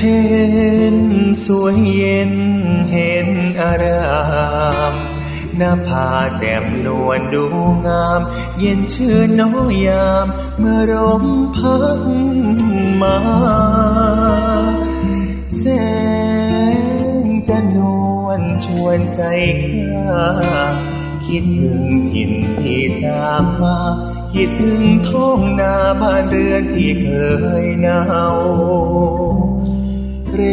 เพนสวยเย็นเห็นอารามหน้าผาแจ่มนวลดูงาม เย็นชื่นน้อยยาม เมื่อลมพัดมา แสงจะนวลชวนใจข้าคิดถึงถิ่นที่จากมา คิดถึงท้องนาบ้านเรือนที่เคยหนาว เร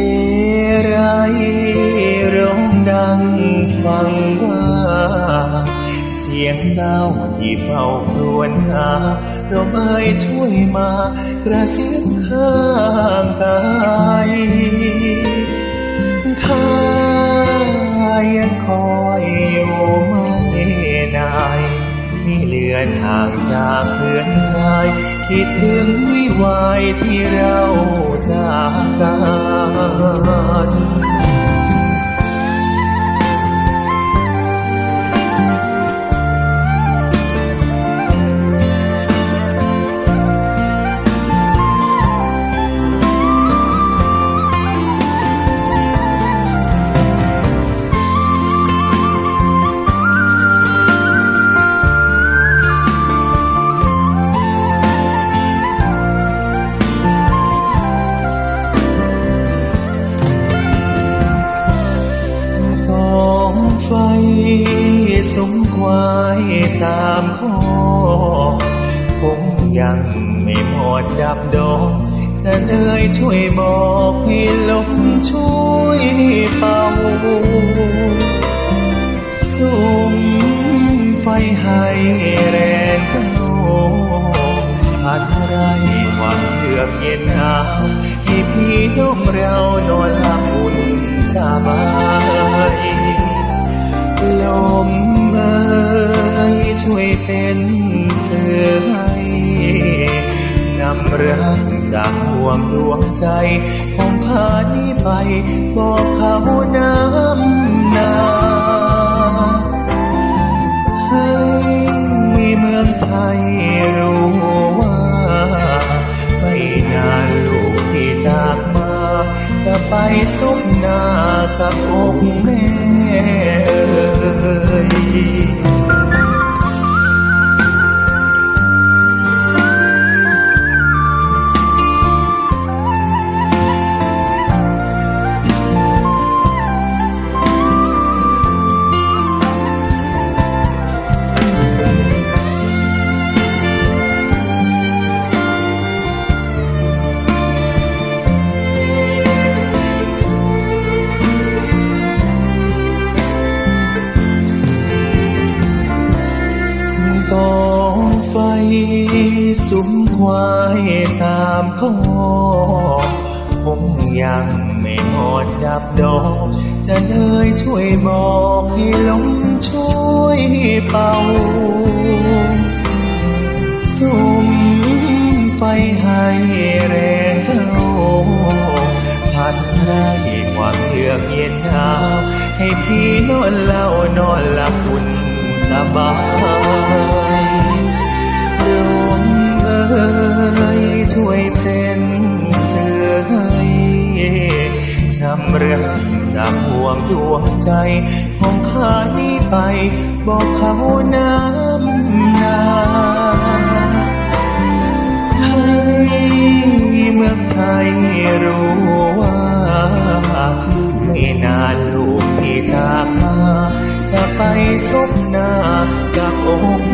ไรร้องดังฟังว่า เสียงเจ้าที่เฝ้าครวญหาเราไม่ช่วยมากระซิบข้างกายข้ายังคอยอยู่ไม่นายที่เลือนห่างจากเพื่อนราย คิดถึงวิวายที่เราจากกัน ก สมควายตามข้อคงยังไม่หมดดับดอกจะเอ่ยช่วยบอกให้ลมช่วยเป่าสุมไฟให้แรงเข้าพัดไรความเยือกเย็นหนาวให้พี่น้องเรานอนหลับอุ่นสบายลม เป็นเสือให้นำรักจากห่วงดวงใจ ของพานี้ไป บอกเขาน้ำนาให้เมืองไทยรู้ว่าไม่นานลูกที่จากมา จะไปสมนากับอกแม่เอ่ย สุมควายตามข้อผมยังไม่หมดดับดอก จะเอ่ยช่วยบอกให้ลมช่วยเป่าสุมไฟให้แรงเข้าพัดไล่ความเยือกเย็นหนาว ให้พี่นอนเล่านอนหลับอุ่นสบาย ดวงใจของข้านี้ไป บอกเขาน้ำนาให้เมืองไทยรู้ว่าไม่นานลูกที่จากมา จะไปซบหน้ากับอก